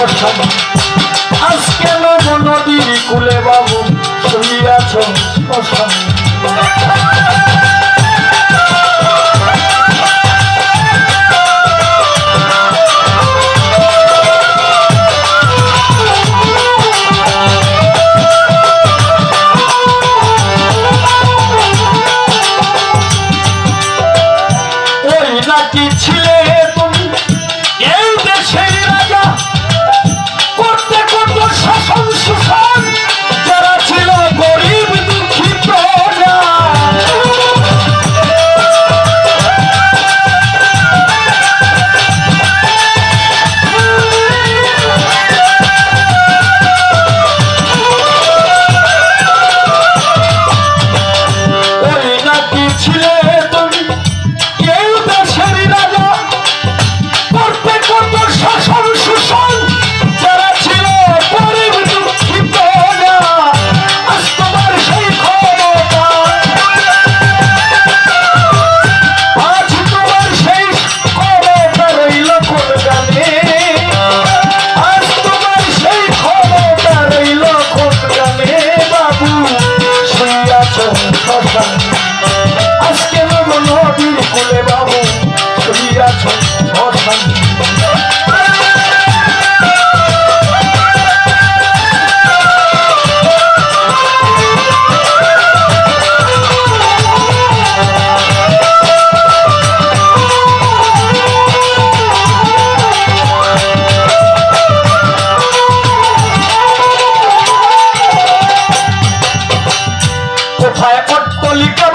আজকে নদীর কুলে বাবু শুইয়াছ বর্ষা Malika